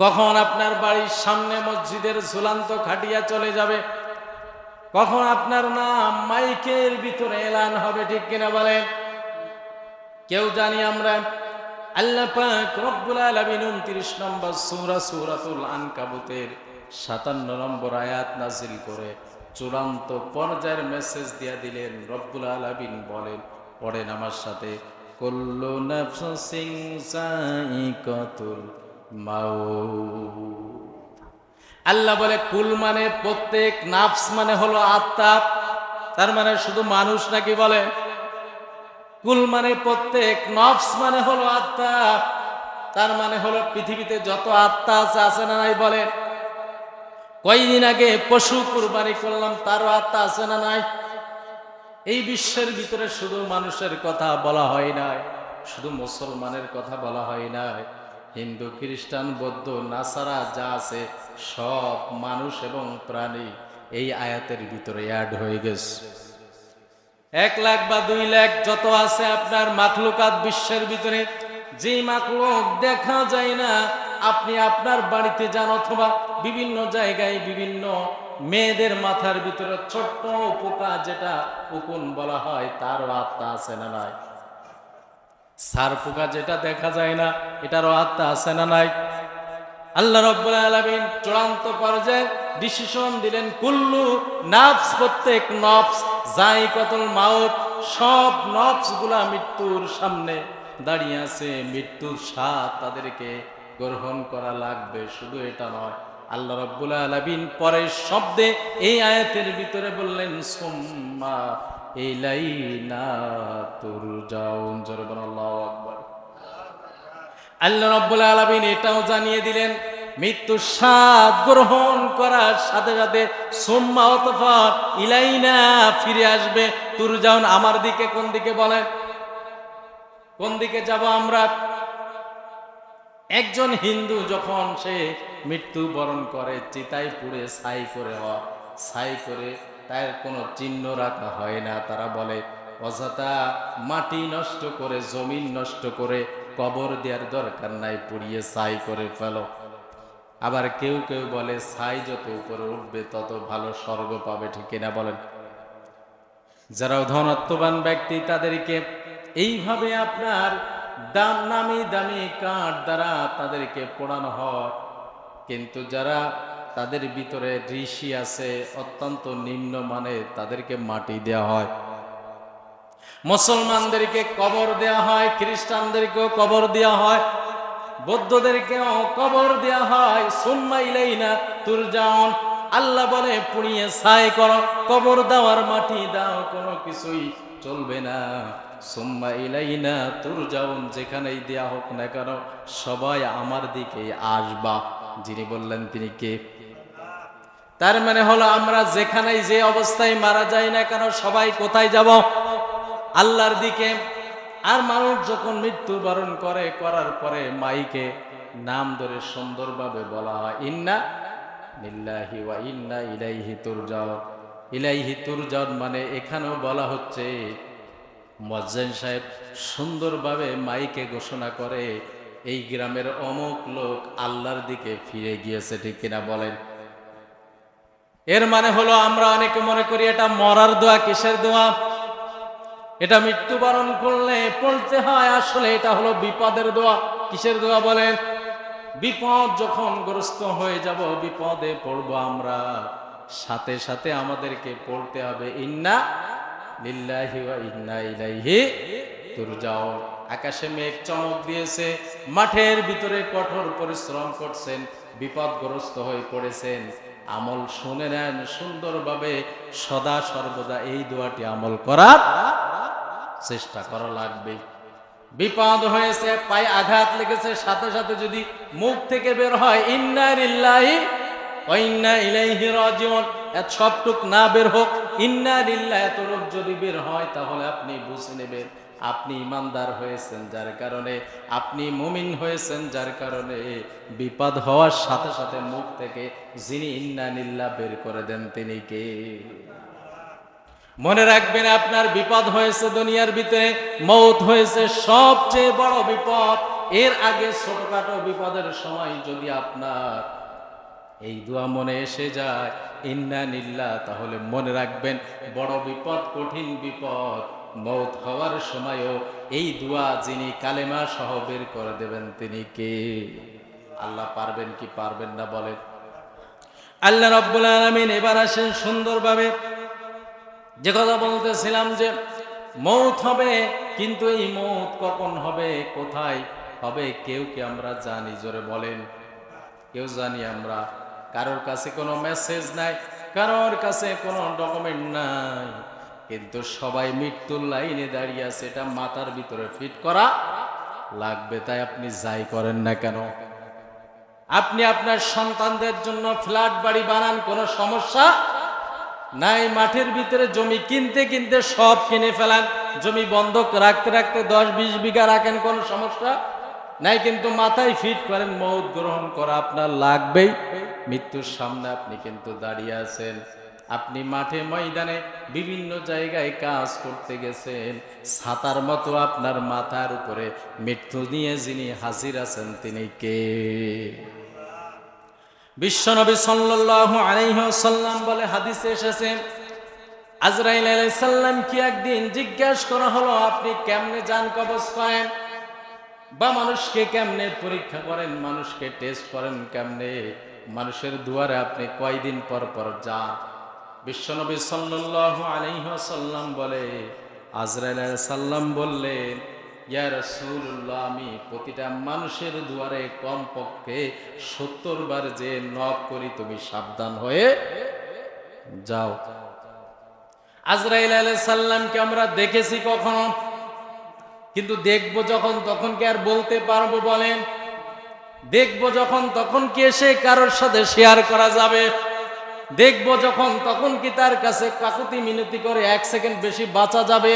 কখন আপনার বাড়ির সামনে মসজিদের ঝুলান্ত খাটিয়া চলে যাবে? কখন আপনার নাম মাইকের ভিতরে এলান হবে, ঠিক কিনা বলেন? কেউ জানি আমরা আল্লাহ পাক রব্বুল আলামিন 29 নম্বর সূরা সূরাতুল আনকাবুতের 57 নম্বর আয়াত নাজিল করে চূড়ান্ত পর্যায়ের মেসেজ দিয়া দিলেন, রব্বুল আলামিন বলেন, পড়েন আমার সাথে, কুল্লু নাফসিন সাইকাতুল আল্লাহ বলে, কুল মানে প্রত্যেক নাফস মানে হলো আত্মা। তার মানে শুধু মানুষ নাকি বলে? কুল মানে প্রত্যেক নফস মানে হলো আত্মা। তার মানে হলো পৃথিবীতে যত আত্মা আছে আছে না নাই বলে? কয়দিন আগে পশু কুরবানি করলাম, তারও আত্মা আছে না নাই? এই বিশ্বের ভিতরে শুধু মানুষের কথা বলা হয় নাই, শুধু মুসলমানের কথা বলা হয় নাই। হিন্দু, খ্রিস্টান, বৌদ্ধ, নাসারা যা আছে সব মানুষ এবং প্রাণী এই আয়াতের ভিতরে অ্যাড হয়ে গেছে। এক লাখ বা দুই লাখ যত আছে আপনার মাখলুকাত বিশ্বের ভিতরে, যে মাখলুক দেখা যায় না, আপনি আপনার বাড়িতে যান অথবা বিভিন্ন জায়গায় বিভিন্ন মেয়েদের মাথার ভিতরে ছোট্ট পোকা যেটা উকুন বলা হয়, তারও আত্মা আছে না নাই? সার পোকা যেটা দেখা যায় না, এটারও আত্মা আছে না নাই? আল্লাহ রব্বুল আলামিন চূড়ান্ত পর্যায়ে ডিসিশন দিলেন, কুল্লু নাফস, প্রত্যেক নফস যাই কতল মাউত, সব নফসগুলা মৃত্যুর সামনে দাঁড়িয়ে আছে। মৃত্যুর স্বাদ তাদেরকে গ্রহণ করা লাগবে, শুধু এটা নয়। আল্লাহ রব্বুল আলামিন পরের শব্দে এই আয়াতের ভিতরে বললেন, সুম্মা ইলাইনা তুরজাউন। জরবান আলমিন এটাও জানিয়ে দিলেন মৃত্যুর স্বাদ গ্রহণ করার সাথে সাথে সোম্মা অতফর ইলাইনা ফিরে আসবে। তুর যাও আমার দিকে কোন দিকে বলেন? কোন দিকে যাব আমরা? একজন হিন্দু যখন সে মৃত্যু বরণ করে, চিতায় পুড়ে ছাই করে হয়, ছাই করে তার কোনো চিহ্ন রাখা হয় না। তারা বলে, অযথা মাটি নষ্ট করে, জমিন নষ্ট করে কবর দেওয়ার দরকার নাই, পুড়িয়ে ছাই করে ফেলো। আবার কেউ কেউ বলে, ছাই যত উপরে উঠবে, তত ভালো স্বর্গ পাবে। ঠিক না বলেন? যারা ধনত্ববান ব্যক্তি, তাদেরকে এইভাবে আপনার দাম নামি দামি কাঠ দ্বারা তাদেরকে পোড়ানো হয়। কিন্তু যারা তাদের ভিতরে ঋষি আছে, অত্যন্ত নিম্ন মানে তাদেরকে মাটি দেওয়া হয়। মুসলমানদেরকে কবর দেওয়া হয়, খ্রিস্টানদেরকেও কবর দেওয়া হয়, বৌদ্ধদেরকেও কবর দেওয়া হয়। সুম্মা ইলাইনা তুরজাউন, আল্লাহ বলে, পুড়িয়ে ছাই করো, কবর দেওয়ার মাটি দাও, কোনো কিছুই চলবে না। সুম্মা ইলাইনা তুরজাউন, যেখানেই দেয়া হোক না কেন, সবাই আমার দিকে আসবা। যিনি বললেন, তিনি কে? তার মানে হলো আমরা যেখানেই যে অবস্থায় মারা যাই না কেন সবাই কোথায় যাব? আল্লাহর দিকে। আর মানুষ যখন মৃত্যুবরণ করে, করার পরে মাইকে নাম ধরে সুন্দরভাবে বলা হয়, ইন্না নিল্লাহি ওয়া ইন্না ইলাইহি মানে এখানেও বলা হচ্ছে মজ্জেন সাহেব সুন্দরভাবে মাইকে ঘোষণা করে, এই গ্রামের অমুক লোক আল্লাহর দিকে ফিরে গিয়েছে ঠিক কিনা বলেন। এর মানে হলো আমরা অনেকে মনে করি এটা মরার দোয়া, কিসের দোয়া? এটা মৃত্যুবরণ করলে পড়তে হয় আসলে এটা হলো বিপদের দোয়া। কিসের দোয়া বলেন? বিপদ যখন গ্রস্ত হয়ে যাব, বিপদে পড়ব আমরা। সাথে সাথে আমাদেরকে পড়তে হবে, ইন্না আকাশে মেঘ চমক দিয়েছে, মাঠের ভিতরে কঠোর পরিশ্রম করছেন, বিপদগ্রস্ত হয়ে পড়েছেন। আমল শুনে নেন, সুন্দরভাবে সদা সর্বদা এই দোয়াটি আমল করার চেষ্টা করা লাগবে। বিপদ হয়েছে, পায়ে আঘাত লেগেছে, সাথে সাথে যদি মুখ থেকে বের হয়, ইন্না লিল্লাহি ওয়া ইন্না ইলাইহি রাজিউন এত সবটুক না বের হোক, ইন্না লিল্লাহ এতটুক যদি বের হয়, তাহলে আপনি বুঝে নেবেন। আপনি ইমানদার হয়েছেন, যার কারণে আপনি মুমিন হয়েছেন, যার কারণে বিপদ হওয়ার সাথে সাথে মুখ থেকে যিনি ইন্না নিল্লাহ বের করে দেন তিনি কে? মনে রাখবেন আপনার বিপদ হয়েছে দুনিয়ার ভিতরে, মৌত হয়েছে সবচেয়ে বড় বিপদ। এর আগে ছোটখাটো বিপদের সময় যদি আপনার এই দোয়া মনে এসে যায়, ইন্না নিল্লা তাহলে মনে রাখবেন বড় বিপদ, কঠিন বিপদ। মৌত হওয়ার সময়ও এই দোয়া যিনি কালেমা সহ বের করে দেবেন তিনি কে? আল্লাহ পারবেন কি পারবেন না বলেন আল্লাহ রব্বুল আলমিন এবার আসেন সুন্দরভাবে। যে কথা বলতেছিলাম যে, মৌত হবে, কিন্তু এই মৌত কখন হবে, কোথায় হবে, কেউ কি আমরা জানি? জোরে বলেন। কেউ জানি আমরা? কারোর কাছে কোনো মেসেজ নাই, কারোর কাছে কোনো ডকুমেন্ট নাই। কিন্তু সবাই মৃত্যুর লাইনে দাঁড়িয়ে আছে, এটা মাথার ভিতরে ফিট করা লাগবে, তাই আপনি যাই করেন না কেন? আপনি আপনার সন্তানদের জন্য ফ্ল্যাট বাড়ি বানান, কোনো সমস্যা নাই, মাঠের ভিতরে জমি কিনতে কিনতে সব কিনে ফেলান, জমি বন্ধক রাখতে রাখতে দশ বিশ বিঘা রাখেন, কোনো সমস্যা নাই, কিন্তু মাথায় ফিট করেন, মৌত গ্রহণ করা আপনার লাগবেই, মৃত্যুর সামনে আপনি কিন্তু দাঁড়িয়ে আছেন। আপনি মাঠে ময়দানে বিভিন্ন জায়গায় কাজ করতে গেছেন। ছাতার মতো আপনার মাথার উপরে মৃত্যু নিয়ে যিনি হাজির আছেন, তিনি কে? বিশ্বনবী সাল্লাল্লাহু আলাইহি ওয়াসাল্লাম বলে হাদিসে এসেছে, আজরাইল আলাইহিস সালাম কি একদিন জিজ্ঞাসা করা হলো, আপনি কেমনে জান কবজ করেন? বা মানুষকে কেমনে পরীক্ষা করেন? মানুষকে টেস্ট করেন কেমনে? মানুষের দুয়ারে আপনি কয়দিন পর পর যান? বিশ্বনবী সাল্লাল্লাহু আলাইহি ওয়াসাল্লাম বলে, আজরাইল সালাম বললেন ইয়া রাসূলুল্লাহ, আমি প্রতিটা মানুষের দুয়ারে কম পক্ষে সত্তর বার যে নক করি, তুমি সাবধান হয়ে যাও। আজরাইল আলাইহিস সালামকে আমরা দেখেছি কখনো, কিন্তু দেখব যখন, তখন কি আর বলতে পারব বলেন? দেখব যখন, তখন কি এসে কারোর সাথে শেয়ার করা যাবে? দেখব যখন, তখন কি তার কাছে কাকুতি মিনতি করে এক সেকেন্ড বেশি বাঁচা যাবে?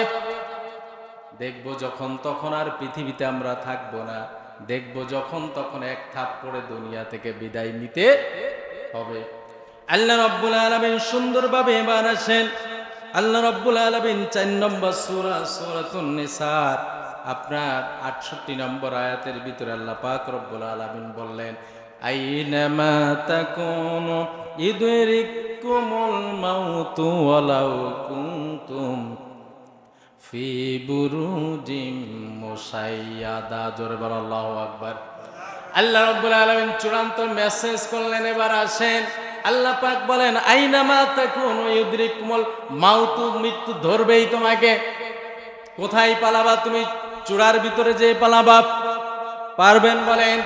দেখব যখন, তখন আর পৃথিবীতে আমরা থাকব না। দেখব যখন, তখন এক থাপ পড়ে দুনিয়া থেকে বিদায় নিতে হবে। আল্লাহ রব্বুল আলমিন সুন্দরভাবে এবার আল্লাহ রব্বুল আলমিন চার নম্বর সুরা, সুরাতুন নিসার, আপনার আটষট্টি নম্বর আয়াতের ভিতরে আল্লাহ পাক রব্বুল আলমিন বললেন তাকুনু ইদরিকুমুল মাউতু ওয়ালাউ কুনতুম ফি বুরুজিম মুসাইয়াদা। জোরে বল, আল্লাহু আকবার। আল্লাহ রাব্বুল আলামিন চূড়ান্ত মেসেজ করলেন, এবার আসেন। আল্লাহ পাক বলেন, আইনামা তাকুন ইউদ্রিকুমুল মাউতু, মৃত্যু ধরবেই তোমাকে। কোথায় পালাবা তুমি? চূড়ার ভিতরে যে পালাবা, পারবেন বলেন।